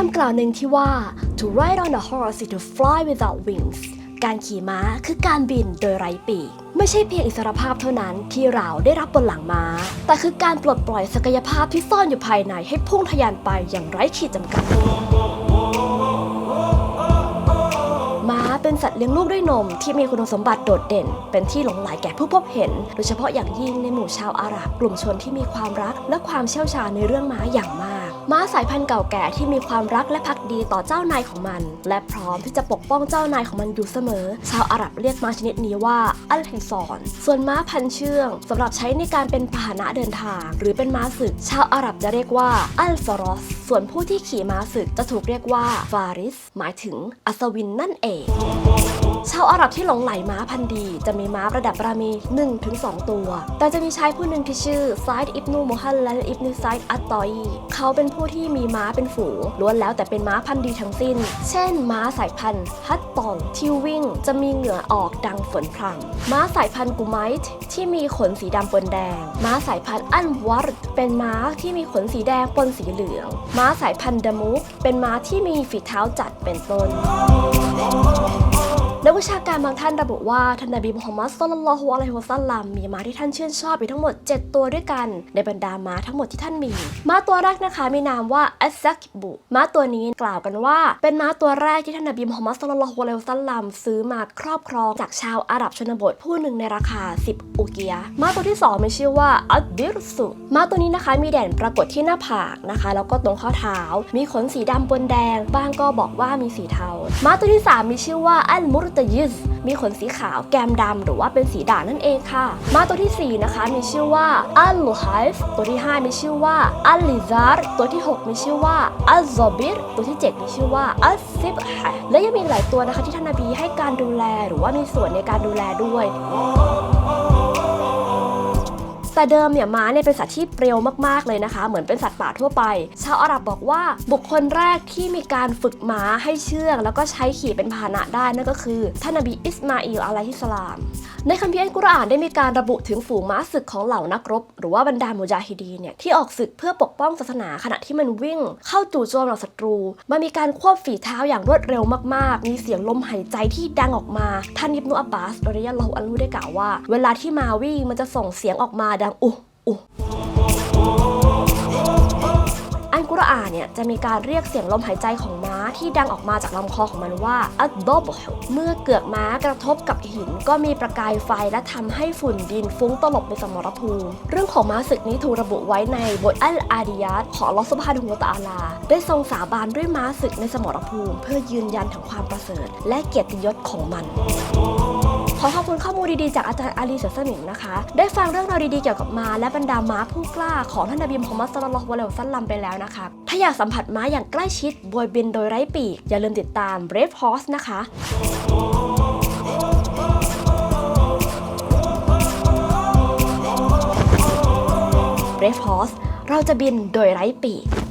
คำกล่าวหนึ่งที่ว่า to ride on a horse is to fly without wings การขี่ม้าคือการบินโดยไร้ปีก ไม่ใช่เพียงอิสรภาพเท่านั้นที่เราได้รับบนหลังม้า แต่คือการปลดปล่อยศักยภาพที่ซ่อนอยู่ภายในให้พุ่งทะยานไปอย่างไร้ขีดจำกัด เป็นสัตว์เลี้ยงลูกด้วยนมที่มีคุณสมบัติโดดเด่น เป็นที่หลงไหลแก่ผู้พบเห็น โดยเฉพาะอย่างยิ่งในหมู่ชาวอาหรับ กลุ่มชนที่มีความรักและความเชี่ยวชาญในเรื่องม้าอย่างมาก ม้าสายพันธุ์เก่าแก่ที่มีความรักและภักดีต่อเจ้านายของมัน และพร้อมที่จะปกป้องเจ้านายของมันอยู่เสมอ ชาวอาหรับเรียกม้าชนิดนี้ว่าอัลฮิซอน ส่วนม้าพันเชื่องสำหรับใช้ในการเป็นพาหนะเดินทาง หรือเป็นม้าศึก ชาวอาหรับจะเรียกว่าอัลฟารอส ส่วนผู้ที่ขี่ม้าศึกจะถูกเรียกว่าฟาริส หมายถึงอัศวินนั่นเอง ชาวอาหรับที่หลงไหลม้าพันธุ์ดี จะมีม้าประดับรามี 1-2 ตัว แต่จะมีชายผู้หนึ่งที่ชื่อไซด์อิบนูโมฮัลและอิบนุไซด์อัตตอยเขาเป็นผู้ที่มีม้าเป็นฝูงล้วนแล้วแต่เป็นม้าพันธุ์ดีทั้งสิ้น เช่น ม้าสายพันธุ์ฮัตตอนที่วิ่งจะมีเหงื่อออกดังฝนพรำม้าสายพันธุ์กูไมท์ที่มีขนสีดำปนแดง ม้าสายพันธุ์อันวาร์ด เป็นม้าที่มีขนสีแดงปนสีเหลือง ม้าสายพันธุ์ดมูเป็นม้าที่มีฝีเท้าจัดเป็นต้น นักวิชาการบางท่านระบุว่าท่านนบีมุฮัมมัดศ็อลลัลฮุอะลัยฮิวะซัลลัมมีม้าที่ท่านชื่นชอบอยู่ทั้งหมด 7 ตัวด้วยกัน ในบรรดาม้าทั้งหมดที่ท่านมี ม้าตัวแรกนะคะมีนามว่าอัสซักบุ ม้าตัวนี้กล่าวกันว่า เป็นม้าตัวแรกที่ท่านนบีมุฮัมมัดศ็อลลัลฮุอะลัยฮิวะซัลลัมซื้อมาครอบครองจากชาวอาหรับชนบทผู้หนึ่งในราคา 10 อุเกียม้าตัวที่สองมีชื่อว่าอัดบิรสุม้าตัวนี้นะคะมีแด่นปรากฏที่หน้าผากนะคะแล้วก็ตรงข้อเท้า มีขนสีดำปนแดง บ้างก็บอกว่ามีสีเทา ม้าตัวที่สามมีชื่อว่าอัลมุรตยิสมีขนสีขาวแกมดำหรือว่าเป็นสีด่างนั่นเองค่ะ มาตัวทีสี่4 นะคะ มีชื่อว่าอัลลูไฮฟ์ตัวที่ 5 มีชื่อว่าอัลลิซาร์ตัวที่ 6 มีชื่อว่าอัลซอบิรตัวที่ 7 มีชื่อว่าอัลซิบฮและยังมีหลายตัวนะคะที่ท่านนบีให้การดูแลหรือว่ามีส่วนในการดูแลด้วย แต่เดิมเนี่ยม้าเนี่ยเป็นสัตว์ที่เปรียวมากๆเลยนะคะ เหมือนเป็นสัตว์ป่าทั่วไป ชาวอาหรับบอกว่าบุคคลแรกที่มีการฝึกม้าให้เชื่อง แล้วก็ใช้ขี่เป็นพาหนะได้นั่นก็คือท่านนบีอิสมาอิลอะลัยฮิสลาม ในคัมภีร์อัลกุรอานได้มีการระบุถึงฝูงม้าศึกของเหล่านักรบ หรือว่าบรรดามุจาฮิดีเนี่ยที่ออกศึกเพื่อปกป้องศาสนาขณะที่มันวิ่ง เข้าจู่โจมเหล่าศัตรู มันมีการควบฝีเท้าอย่างรวดเร็วมากๆ มีเสียงลมหายใจที่ดังออกมา ท่านอิบนุอับบาสอริยะลอฮุอันฮุได้กล่าวว่า เวลาที่มาวิ่งมันจะส่งเสียงออกมาดงอุอุอันกุรอานเนี่ยจะมีการเรียกเสียงลมหายใจของม้าที่ดังออกมาจากลำคอของมันว่าอัดดอบเมื่อเกือกม้ากระทบกับหิน ก็มีประกายไฟและทำให้ฝุ่นดินฟุ้งตลบในสมรภูมิ เรื่องของม้าศึกนี้ถูกระบุไว้ในบทอัลอาดิยัตของลอฮฺซุบฮานะฮูวะตาลา ได้ทรงสาบานด้วยม้าศึกในสมรภูมิ เพื่อยืนยันถึงความประเสริฐ และเกียรติยศของมัน อขอบคุณข้อมูลดีๆจากอาจารย์อาลีเสือสมิงนะคะ ได้ฟังเรื่องราวดีๆเกี่ยวกับม้าและบรรดาม้าผู้กล้าของท่านนบีมุฮัมมัดศ็อลลัลลอฮุอะลัยฮิวซัลลัมไปแล้วนะคะ ถ้าอยากสัมผัสม้าอย่างใกล้ชิดบวยบินโดยไร้ปีก อย่าลืมติดตาม Brave Horse นะคะ Brave Horse เราจะบินโดยไร้ปีก